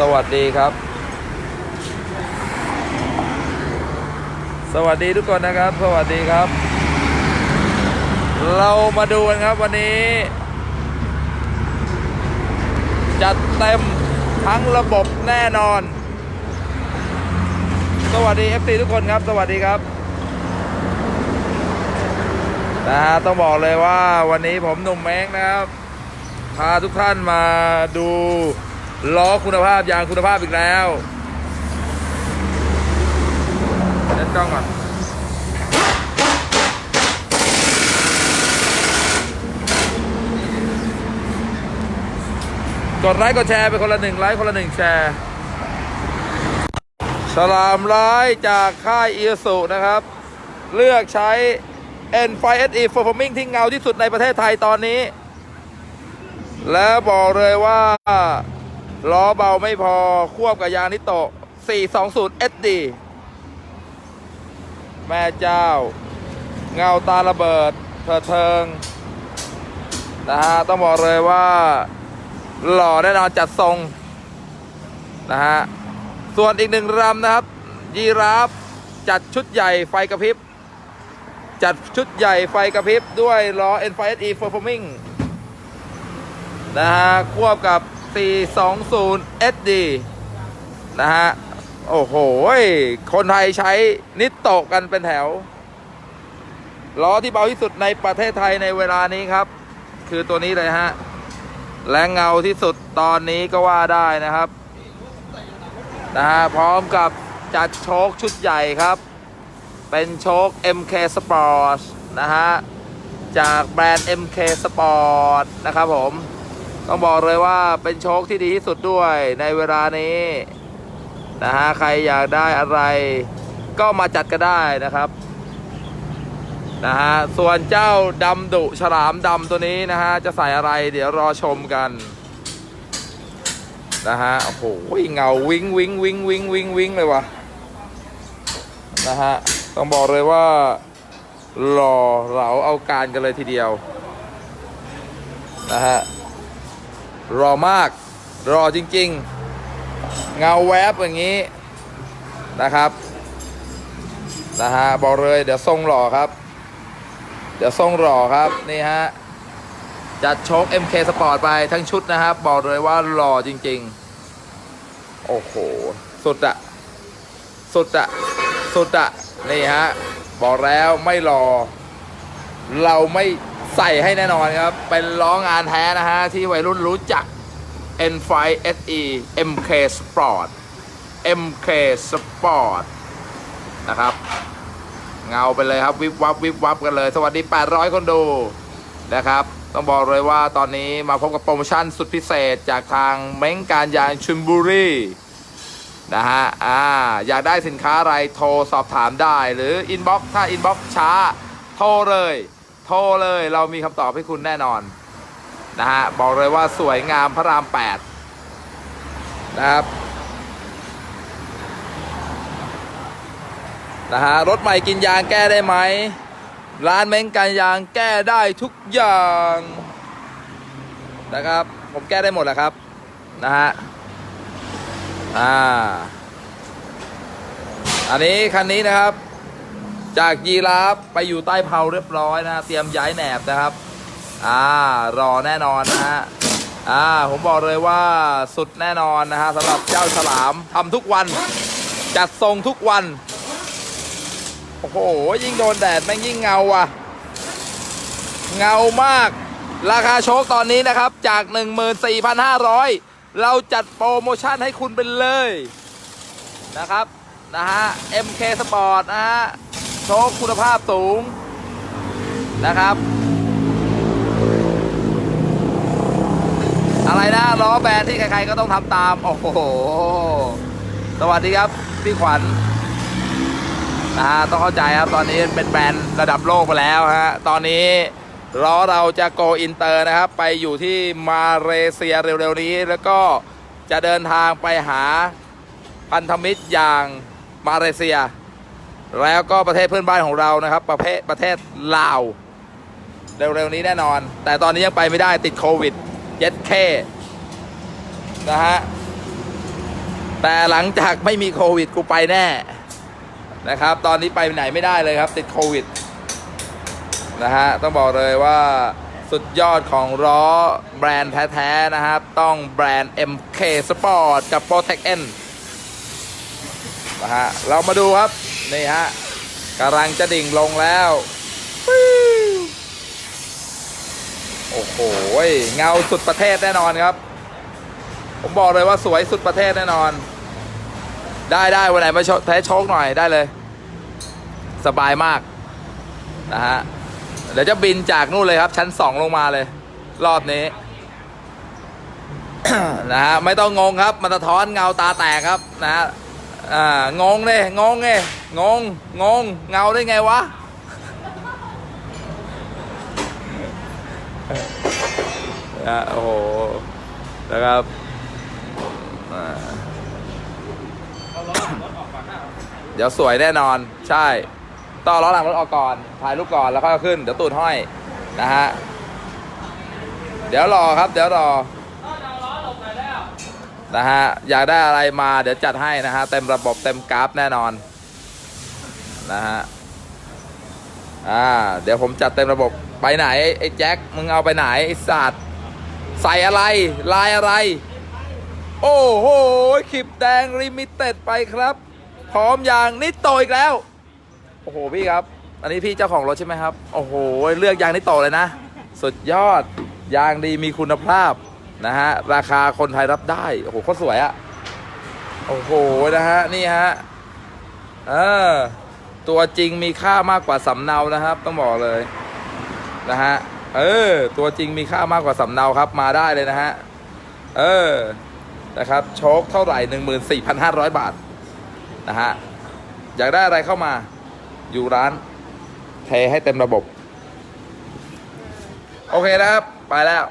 สวัสดีครับ สวัสดีทุกคนนะครับ สวัสดีครับ เรามาดูกันครับวันนี้ จัดเต็มทั้งระบบแน่นอน สวัสดี FC ทุกคนครับ สวัสดีครับนะฮะต้องบอกเลยว่าวันนี้ผมหนุ่มแม้งนะครับ พาทุกท่านมาดู ล้อคุณภาพยางคุณภาพอีกแล้วเล่นกล้องก่อนกดไลค์กดแชร์ไปคนละหนึ่งไลค์คนละหนึ่งแชร์ฉลามร้ายจากค่ายอีสุนะครับ เลือกใช้ N5 SE Performing ที่เงาที่สุดในประเทศไทยตอนนี้ และบอกเลยว่า ล้อเบาไม่พอควบกับยางนิโตะ 420 SD แม่เจ้า เงาตาระเบิดเถิดเทิง นะฮะ ต้องบอกเลยว่า หล่อแน่นอนจัดทรง นะฮะ ส่วนอีกหนึ่งลำนะครับ ยีราฟจัดชุดใหญ่ไฟกระพริบ จัดชุดใหญ่ไฟกระพริบด้วยล้อ N5 SE Performing นะฮะ ควบกับ 420 SD นะฮะ โอ้โห คนไทยใช้นิตโตกันเป็นแถว ล้อที่เบาที่สุดในประเทศไทยในเวลานี้ครับ คือตัวนี้เลยฮะและเงาที่สุดตอนนี้ก็ว่าได้นะครับ นะฮะ พร้อมกับจัดโชคชุดใหญ่ครับ เป็นโชค MK Sport นะฮะ จากแบรนด์ MK Sport นะครับผม ต้องบอกเลยว่าเป็นโชคที่ดีที่สุดด้วยในเวลานี้นะฮะใครอยากได้อะไรก็มาจัดก็ได้นะครับนะฮะส่วนเจ้าดำดุฉลามดำตัวนี้นะฮะจะใส่อะไรเดี๋ยวรอชมกันนะฮะโอ้โหเงาวิงวิงวิงวิงวิงวิงเลยวะนะฮะต้องบอกเลยว่าหล่อเหลาเอาการกันเลยทีเดียวนะฮะ รอมาก รอจริง ๆ เงาแวบอย่างนี้นะครับนะฮะบอกเลยเดี๋ยวทรงหล่อครับ เดี๋ยวทรงหล่อครับนี่ฮะจัดโชค MK Sport ไปทั้งชุดนะครับ บอกเลยว่าหล่อจริง ๆ โอ้โห สุดอะสุดอะสุดอะนี่ฮะบอกแล้วไม่รอเราไม่ ใส่ให้แน่นอนครับ เป็นล้องานแท้นะฮะ ที่วัยรุ่นรู้จัก N5 SE MK Sport MK Sport นะครับ เงาไปเลยครับ วิบวับวิบวับกันเลย สวัสดี 800 คนดูนะครับ ต้องบอกเลยว่าตอนนี้มาพบกับโปรโมชั่นสุดพิเศษจากทางเม้งการยางชุนบุรีนะฮะ อ่า อยากได้สินค้าอะไรโทรสอบถามได้ หรืออินบ็อกซ์ถ้าอินบ็อกซ์ช้า โทรเลย โทรเลยเรามีคำตอบให้คุณแน่นอน นะฮะ บอกเลยว่าสวยงามพระราม 8 นะครับ นะฮะ รถใหม่กินยางแก้ได้ไหม ร้านเม้งการยางแก้ได้ทุกอย่าง นะครับ ผมแก้ได้หมดแหละครับ นะฮะ อ่า อันนี้คันนี้นะครับ จากยีราฟไปอยู่ใต้เพลาเรียบร้อยนะ เตรียมย้ายแหนบนะครับ อ่ารอแน่นอนนะฮะอ่าผมบอกเลยว่าสุดแน่นอนนะฮะสำหรับเจ้าฉลามทำทุกวัน จัดทรงทุกวัน โอ้โห ยิ่งโดนแดดแม่งยิ่งเงาว่ะ เงามาก ราคาโชคตอนนี้นะครับ จาก 14,500 เราจัดโปรโมชั่นให้คุณไปเลยนะครับ นะฮะ MK Sport นะฮะ ชคคุณภาพสูงนะครับ อะไรนะล้อแบรนด์ที่ใครๆก็ต้องทำตาม โอ้โห สวัสดีครับ พี่ขวัญนะฮะต้องเข้าใจครับ ตอนนี้เป็นแบรนด์ระดับโลกไปแล้วฮะ ตอนนี้ล้อเราจะโกอินเตอร์นะครับ ไปอยู่ที่มาเลเซียเร็วๆนี้ แล้วก็จะเดินทางไปหาพันธมิตรอย่างมาเลเซีย แล้วก็ประเทศเพื่อนบ้านของเรานะครับ ประเภทประเทศลาว เร็วๆนี้แน่นอน แต่ตอนนี้ยังไปไม่ได้ติดโควิดเย็ดเคนะฮะแต่หลังจากไม่มีโควิดกูไปแน่นะครับ ตอนนี้ไปไหนไม่ได้เลยครับ ติดโควิดนะฮะต้องบอกเลยว่าสุดยอดของล้อแบรนด์แท้ๆนะครับ ต้องแบรนด์ MK Sport กับ Protect N นะฮะเรามาดูครับ นี่ฮะกำลังจะดิ่งลงแล้ว โอ้โห เงาสุดประเทศแน่นอนครับ ผมบอกเลยว่าสวยสุดประเทศแน่นอน ได้ได้วันไหนมาโชว์แท้โชคหน่อยได้เลย สบายมาก นะฮะ เดี๋ยวจะบินจากนู่นเลยครับ ชั้นสองลงมาเลย รอบนี้ นะฮะ ไม่ต้องงงครับ มันสะท้อนเงาตาแตกครับนะฮะ อ่างงเลยงงเลยงงงงเงาได้ไงวะนะโอ้โหนะครับเดี๋ยวสวยแน่นอนใช่ต้องเอาล้อหลังรถออกก่อนถ่ายรูปก่อนแล้วค่อยขึ้น เดี๋ยวตูดห้อยนะฮะ เดี๋ยวรอครับ เดี๋ยวรอ นะฮะอยากได้อะไรมาเดี๋ยวจัดให้นะฮะเต็มระบบเต็มกราฟแน่นอนนะฮะอ่าเดี๋ยวผมจัดเต็มระบบไปไหนไอ้แจ็คมึงเอาไปไหนไอ้สัตว์ใส่อะไรลายอะไร โอ้โหคลิปแดงลิมิเต็ดไปครับ พร้อมอย่างนิดโตอีกแล้ว โอ้โหพี่ครับ อันนี้พี่เจ้าของรถใช่ไหมครับ โอ้โห เลือกยางนิโตเลยนะ สุดยอดยางดีมีคุณภาพ นะฮะ ราคาคนไทยรับได้ โอ้โหโคตรสวยอะโอ้โห นะฮะ นี่ฮะ เออ ตัวจริงมีค่ามากกว่าสำเนานะครับ ต้องบอกเลย นะฮะ เออ ตัวจริงมีค่ามากกว่าสำเนาครับ มาได้เลยนะฮะ เออ นะครับโชคเท่าไหร่14,500บาท นะฮะ อยากได้อะไรเข้ามา อยู่ร้านเทให้เต็มระบบ โอเคนะครับ ไปแล้ว